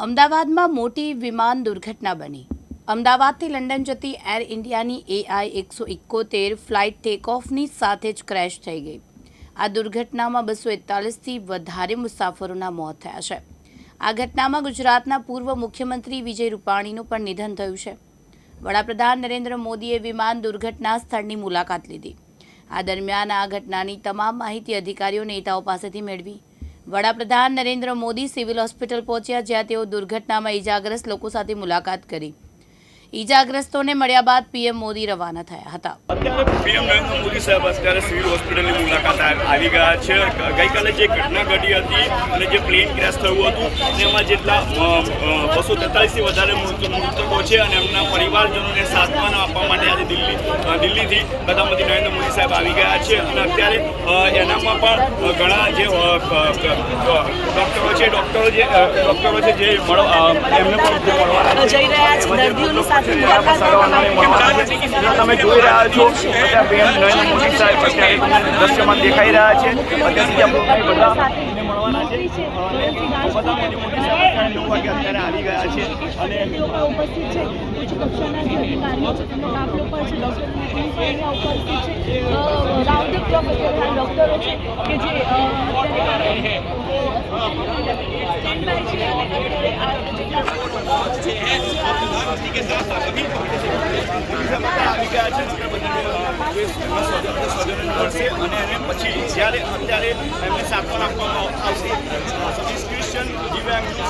અમદાવાદમાં મોટી વિમાન દુર્ઘટના બની. અમદાવાદથી લંડન જતી એર ઇન્ડિયાની એઆઈ એકસો એકોતેર ફ્લાઇટ ટેકઓફની સાથે જ ક્રેશ થઈ ગઈ. આ દુર્ઘટનામાં બસો એકતાલીસથી વધારે મુસાફરોના મોત થયા છે. આ ઘટનામાં ગુજરાતના પૂર્વ મુખ્યમંત્રી વિજય રૂપાણીનું પણ નિધન થયું છે. વડાપ્રધાન નરેન્દ્ર મોદીએ વિમાન દુર્ઘટના સ્થળની મુલાકાત લીધી. આ દરમિયાન આ ઘટનાની તમામ માહિતી અધિકારીઓ નેતાઓ પાસેથી મેળવી. વડાપ્રધાન નરેન્દ્ર મોદી સિવિલ હોસ્પિટલ પહોંચ્યા જ્યાં તેઓ દુર્ઘટનામાં ઈજાગ્રસ્ત લોકો સાથે મુલાકાત કરી. ઈજાગ્રસ્તોને મળ્યા બાદ પીએમ મોદી રવાના થયા હતા. પીએમ નરેન્દ્ર મોદી સાહેબ અત્યારે સિવિલ હોસ્પિટલની મુલાકાત આવી ગયા છે. ગઈકાલે જે ઘટના ઘટી હતી અને જે પ્લેન ક્રેશ થયું હતું, તેમાં જેટલા બસો તેતાલીસથી વધારે મૃતકો છે અને એમના પરિવારજનોને દિલ્હીથી પ્રધાનમંત્રી નરેન્દ્ર મોદી સાહેબ આવી ગયા છે. અને અત્યારે એનામાં પણ ઘણા જે ડૉક્ટરો છે ડૉક્ટરો જે ડૉક્ટરો છે જે એમને પણ. જઈ રહ્યા છે દર્દીઓની સાથે તમે જોઈ રહ્યા છો નરેન્દ્ર મોદી સાહેબ અત્યારે દ્રશ્યમાં દેખાઈ રહ્યા છે. અત્યારે બધા છે અત્યારે આવી ગયા છે અને ઉપસ્થિત છે ઉચ્ચ કક્ષાના જે અધિકારીઓ છે તેમનો કાફલો પણ છે ડૉક્ટર નિતિન પણ અહીંયા ઉપસ્થિત છે રાઉન્ડ ધ ક્લોક ડૉક્ટરો છે કે જે છે અને પછી જ્યારે અત્યારે એમને સાંત્વન આપવામાં